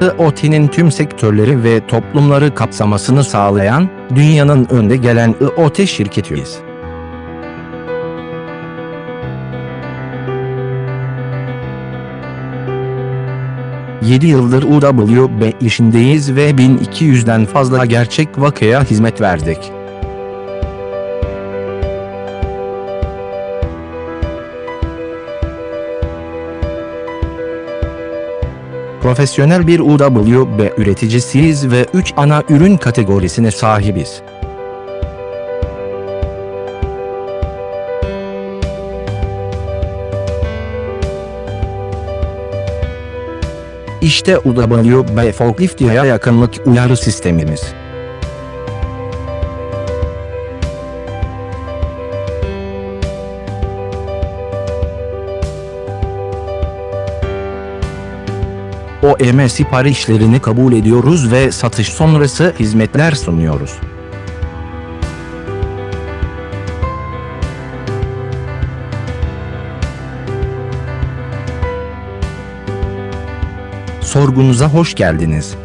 IoT'nin tüm sektörleri ve toplumları kapsamasını sağlayan, dünyanın önde gelen IoT şirketiyiz. Yedi yıldır UWB işindeyiz ve 1200'den fazla gerçek vakaya hizmet verdik. Profesyonel bir UWB üreticisiyiz ve 3 ana ürün kategorisine sahibiz. İşte UWB Forklift yakınlık uyarı sistemimiz. OEM siparişlerini kabul ediyoruz ve satış sonrası hizmetler sunuyoruz. Sorgunuza hoş geldiniz.